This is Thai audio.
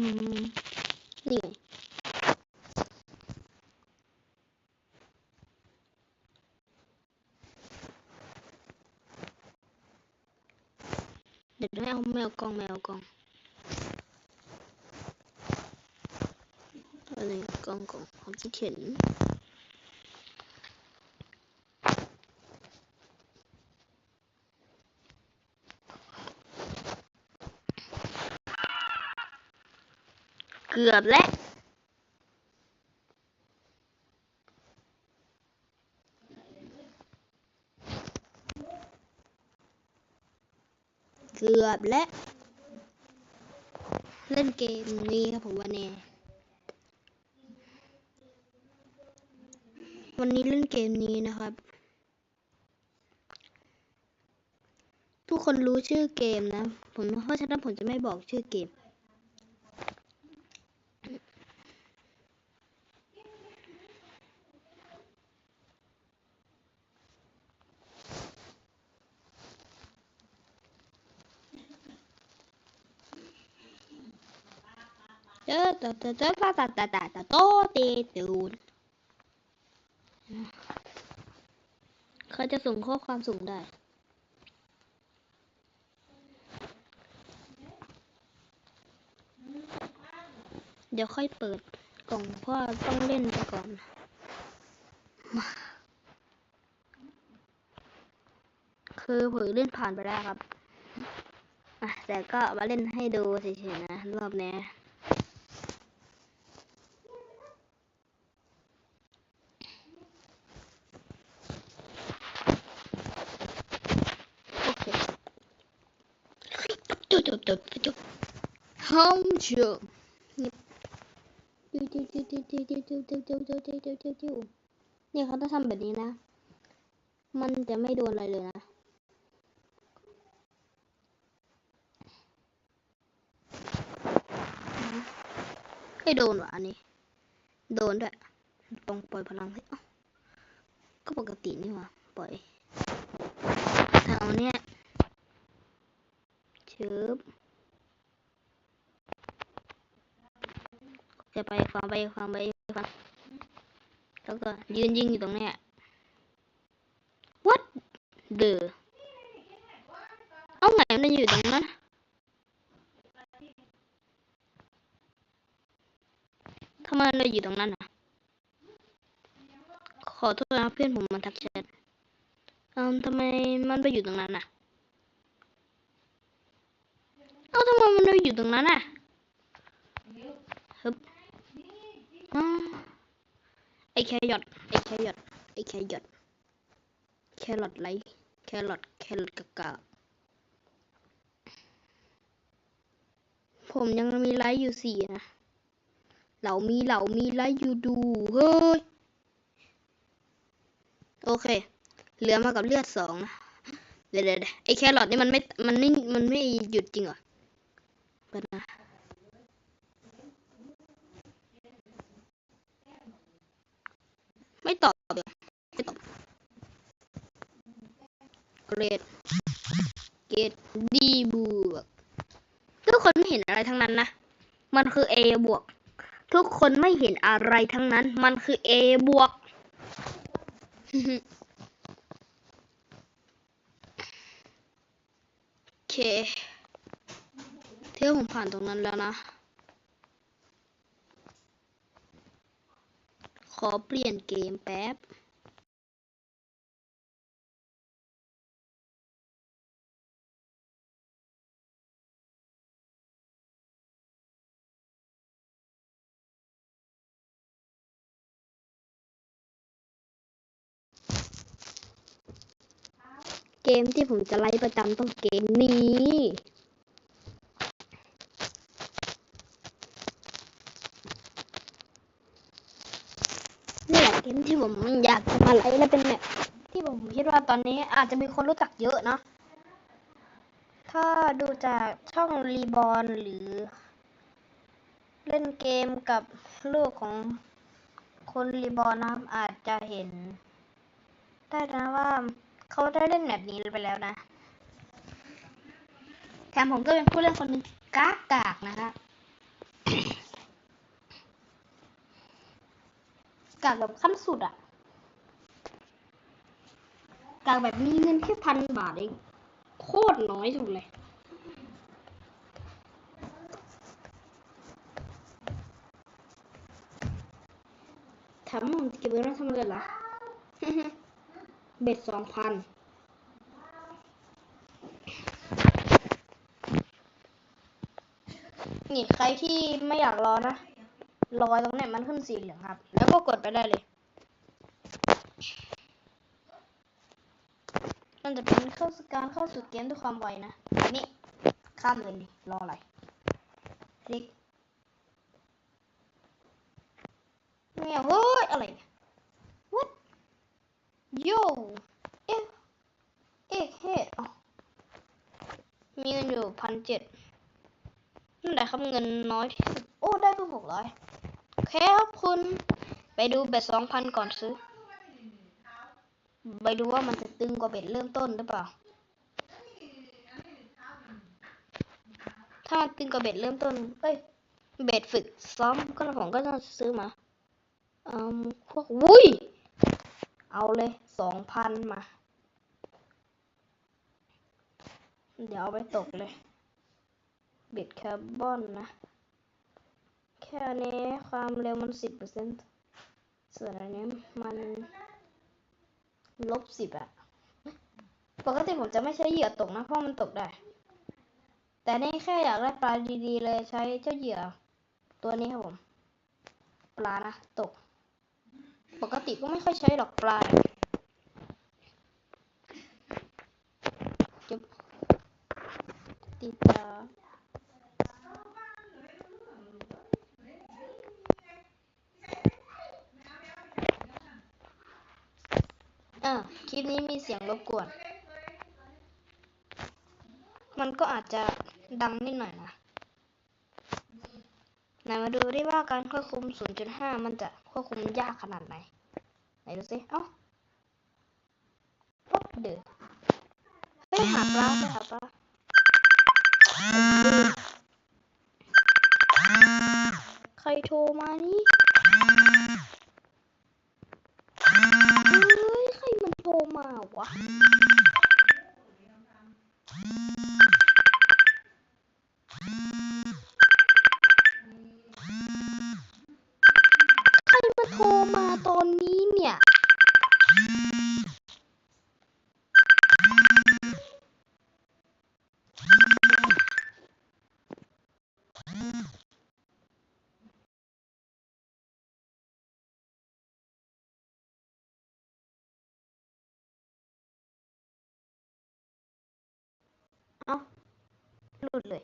um, gì? Nhỉ? Để mèo mèo con mèo con. Rồi con con không chỉ thiện เกือบแล้วเกือบและเล่นเกมนี้ครับผมวันนี้วันนี้เล่นเกมนี้นะครับ ทุกคนรู้ชื่อเกมนะ ผมเพราะฉะนั้นผมจะไม่บอกชื่อเกม เจอตาตาตาตาตาตาตาตาโตเตตูนเขาจะส่งข้อความส่งได้ เดี๋ยวค่อยเปิดกล่องเพราะว่าต้องเล่นไปก่อนคือผมเล่นผ่านไปแล้วครับ แต่ก็มาเล่นให้ดูเฉยๆนะ รอบนี้ จิ้วจิ้วเนี่ยเขาต้องทำแบบนี้นะ มันจะไม่โดนอะไรเลยนะ ไม่โดนว่ะอันนี้ โดนด้วยตรงปล่อยพลังให้เอ้าก็ปกตินี่ว่าปล่อยแถวเนี้ยชึบ จะไปฟังไปฟังไปฟังแล้วก็ยืนยิงอยู่ตรงเนี้ย what the เอาไงมันอยู่ตรงนั้นทำไมเราอยู่ตรงนั้นอะ ขอโทษนะเพื่อนผมมันทักแชทเอืมทำไมมันไปอยู่ตรงนั้นอะ เอ้าทำไมมันไปอยู่ตรงนั้นอะฮึบอ้าว ไอแครอทไอแครอทไอแครอทแครอทไรแครอทแครอทกะกะผมยังมีไลฟ์อยู่สี่นะเหล่ามีเหล่ามีไลฟ์อยู่ดูเฮ้ยโอเค เหลือมากับเลือดสองนะเดี๋ยวเดี๋ยวไอแครอทนี่มันไม่มันไม่มันไม่หยุดจริงเหรอเปิดนะไม่ตอบเลยไม่ตอบ เกรดเกรดดีบวก ทุกคนไม่เห็นอะไรทั้งนั้นนะ มันคือ A บวก ทุกคนไม่เห็นอะไรทั้งนั้น มันคือ A บวก โอเค เที่ยวผมผ่านตรงนั้นแล้วนะ ขอเปลี่ยนเกมแป๊บ มที่ผมจะไลฟ์ประจำต้องเกมนี้ นี่แหละเกมที่ผมอยากจะมาไลฟ์และเป็นแบบที่ผมคิดว่าตอนนี้อาจจะมีคนรู้จักเยอะเนาะถ้าดูจากช่องรีบอลหรือ เล่นเกมกับลูกของคนรีบอลนะครับอาจจะเห็น ได้นะว่า เขาได้เล่นแบบนี้ไปแล้วนะแถมผมก็เป็นผู้เล่นคนนึงกากกากนะฮะกากแบบขั้นสุดอะกากแบบมีเงินแค่พันบาทเองโคตรน้อยสุดเลยทำมันเก็บเงินทำอะไรล่ะ เบ็ดสองพันนี่ใครที่ไม่อยากรอนะ รอตรงเนี้ยมันขึ้นสีเหลืองครับ แล้วก็กดไปได้เลยมันจะเป็นเข้าสู่การเข้าสู่เกมด้วยความไวนะอันนี้ข้ามเลยดิรออะไรคลิกเนี่ยเฮ้ย อะไรเนี่ย yo เอ๊ะเอ๊ะเฮ็ดมีเงินอยู่พันเจ็ดนั่นแหละครับเงินน้อยที่สุด โอ้ ได้เพิ่งหกร้อยโอเคครับคุณ ไปดูเบ็ดสองพันก่อนซื้อ ไปดูว่ามันจะตึงกว่าเบ็ดเริ่มต้นหรือเปล่า ถ้ามันตึงกว่าเบ็ดเริ่มต้น เอ้ย เบ็ดฝึกซ้อมก็ผมก็ต้องซื้อมา อืม พวกวุ้ย เอาเลยสองพันมา เดี๋ยวเอาไปตกเลยบ็ดคาร์บอนนะ แค่นี้ความเร็วมันสิบเปอร์เซ็นต์ส่วนอันนี้มันลบสิบอะปกติผมจะไม่ใช้เหยื่อตกนะ เพราะมันตกได้ แต่นี่แค่อยากได้ปลาดีๆเลยใช้เจ้าเหยื่อ ตัวนี้ครับผม ปลานะ ตก ปกติก็ไม่ค่อยใช้หรอกปลาจุ๊บติดตาอะคลิปนี้มีเสียงรบกวน มันก็อาจจะดังนิดหน่อยนะ นมาดูดิว่าการควบคุม 0.5 มันจะควบคุมยากขนาดไหน ไหนดูสิ เอ้าปุ๊บเดือไปหาปลาไปหาปลาใครโทรมานี่เฮ้ย ใครมันโทรมาวะ เอ้าหลุดเลย